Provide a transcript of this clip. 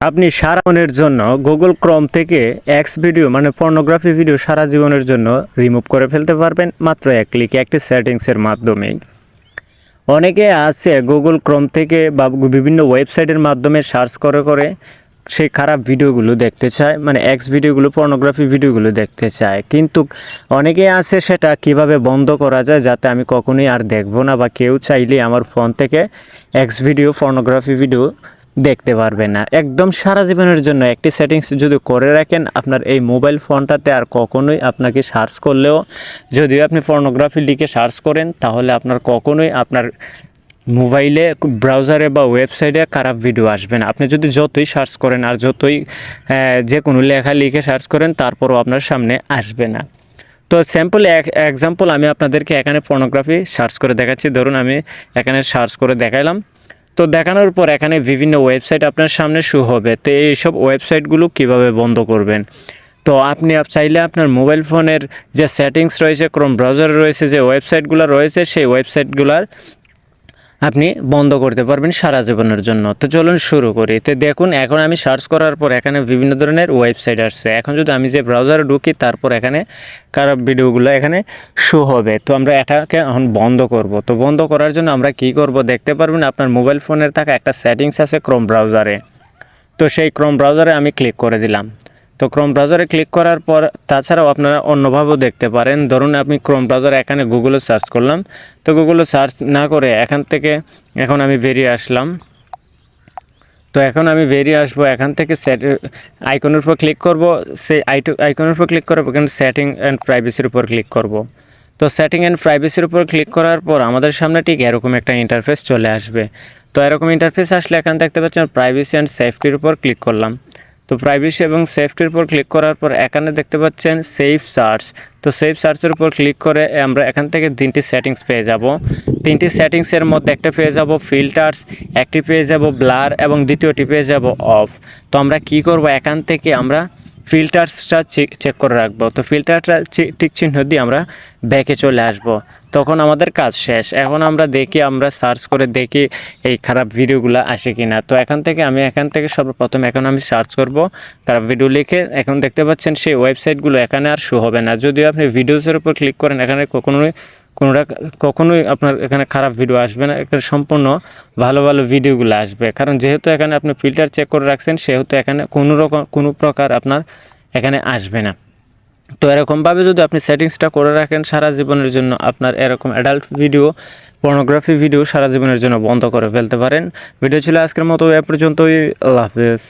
আপনি সারাজীবনের জন্য Google Chrome থেকে এক্স ভিডিও মানে পর্নোগ্রাফি ভিডিও সারা জীবনের জন্য রিমুভ করে ফেলতে পারবেন মাত্র এক ক্লিকে একটি সেটিংসের মাধ্যমেই। অনেকে আছে গুগল ক্রম থেকে বা বিভিন্ন ওয়েবসাইটের মাধ্যমে সার্চ করে করে সেই খারাপ ভিডিওগুলো দেখতে চায় মানে এক্স ভিডিওগুলো পর্নোগ্রাফি ভিডিওগুলো দেখতে চায়। কিন্তু অনেকে আছে সেটা কীভাবে বন্ধ করা যায় যাতে আমি কখনোই আর দেখব না বা কেউ চাইলে আমার ফোন থেকে এক্স ভিডিও পর্নোগ্রাফি ভিডিও দেখতে পারবে না। একদম সারা জীবনের জন্য একটি সেটিংস যদি করে রাখেন, আপনার এই মোবাইল ফোনটাতে আর কখনোই আপনাকে সার্চ করলেও, যদিও আপনি পর্নোগ্রাফি লিখে সার্চ করেন, তাহলে আপনার কখনোই আপনার মোবাইলে ব্রাউজারে বা ওয়েবসাইটে খারাপ ভিডিও আসবে না। আপনি যদি যতই সার্চ করেন আর যতই যে কোনো লেখা লিখে সার্চ করেন, তারপরও আপনার সামনে আসবে না। তো স্যাম্পল এক এক্সাম্পল আমি আপনাদেরকে এখানে পর্নোগ্রাফি সার্চ করে দেখাচ্ছি। ধরুন আমি এখানে সার্চ করে দেখাইলাম। তো দেখানোর পর এখানে বিভিন্ন ওয়েবসাইট আপনার সামনে শু হবে। তো এইসব ওয়েবসাইটগুলো কীভাবে বন্ধ করবেন? তো আপনি আপ- চাইলে আপনার মোবাইল ফোনের যে সেটিংস রয়েছে ক্রোম ব্রাউজার রয়েছে, যে ওয়েবসাইটগুলো রয়েছে, সেই ওয়েবসাইটগুলোর আপনি বন্ধ করতে পারবেন সারা জীবনের জন্য। তো চলুন শুরু করি। তো দেখুন, এখন আমি সার্চ করার পর এখানে বিভিন্ন ধরনের ওয়েবসাইট আসছে। এখন যদি আমি যে ব্রাউজারে ঢুকি, তারপর এখানে খারাপ ভিডিওগুলো এখানে শো হবে। তো আমরা এটাকে এখন বন্ধ করব। তো বন্ধ করার জন্য আমরা কি করব দেখতে পারবেন, আপনার মোবাইল ফোনের থাকা একটা সেটিংস আছে ক্রোম ব্রাউজারে তো সেই ক্রোম ব্রাউজারে আমি ক্লিক করে দিলাম। তো ক্রোম ব্রাউজারে ক্লিক করার পর তাছাড়াও আপনারা অন্যভাবেও দেখতে পারেন। ধরুন আপনি ক্রোম ব্রাউজারে এখানে গুগলে সার্চ করলাম। তো গুগলে সার্চ না করে এখান থেকে এখন আমি বেরিয়ে আসলাম। তো এখন আমি বেরিয়ে আসব এখান থেকে সেট আইকনের উপর ক্লিক করব। সেই আইটু আইকনের উপর ক্লিক করব এখানে সেটিং অ্যান্ড প্রাইভেসির উপর ক্লিক করব। তো সেটিং অ্যান্ড প্রাইভেসির উপর ক্লিক করার পর আমাদের সামনে ঠিক এরকম একটা ইন্টারফেস চলে আসবে। তো এরকম ইন্টারফেস আসলে এখানে দেখতে পাচ্ছেন প্রাইভেসি অ্যান্ড সেফটির উপর ক্লিক করলাম। তো প্রাইভেসি এবং সেফটির উপর ক্লিক করার পর এখানে দেখতে পাচ্ছেন সেফ সার্চ তো সেফ সার্চের উপর ক্লিক করে আমরা এখান থেকে তিনটি সেটিংস পেয়ে যাব। তিনটি সেটিংসের মধ্যে একটা পেয়ে যাব ফিল্টার্স একটি পেয়ে যাব ব্লার এবং দ্বিতীয়টি পেয়ে যাব অফ তো আমরা কি করব? এখান থেকে আমরা ফিল্টার্সটা চেক করে রাখব। তো ফিল্টারটা ঠিক চিহ্ন দিয়ে আমরা ব্যাকে চলে আসব। তখন আমাদের কাজ শেষ। এখন আমরা দেখি, আমরা সার্চ করে দেখি এই খারাপ ভিডিওগুলো আসে কি না তো এখান থেকে আমি এখান থেকে সর্বপ্রথম এখন আমি সার্চ করব। খারাপ ভিডিও লিখে এখন দেখতে পাচ্ছেন সেই ওয়েবসাইটগুলো এখানে আর শো হবে না। যদিও আপনি ভিডিওসের উপর ক্লিক করেন, এখানে কখনোই কোনোটা কখনোই আপনার এখানে খারাপ ভিডিও আসবে না। এখানে সম্পূর্ণ ভালো ভালো ভিডিওগুলো আসবে। কারণ যেহেতু এখানে আপনি ফিল্টার চেক করে রাখছেন, সেহেতু এখানে কোনো রকম, কোনো প্রকার আপনার এখানে আসবে না। তো এরকমভাবে যদি আপনি সেটিংসটা করে রাখেন, সারা জীবনের জন্য আপনার এরকম অ্যাডাল্ট ভিডিও পর্নোগ্রাফি ভিডিও সারা জীবনের জন্য বন্ধ করে ফেলতে পারেন। ভিডিও ছিল আজকের মতো, এ পর্যন্তই। আল্লাহ হাফেজ।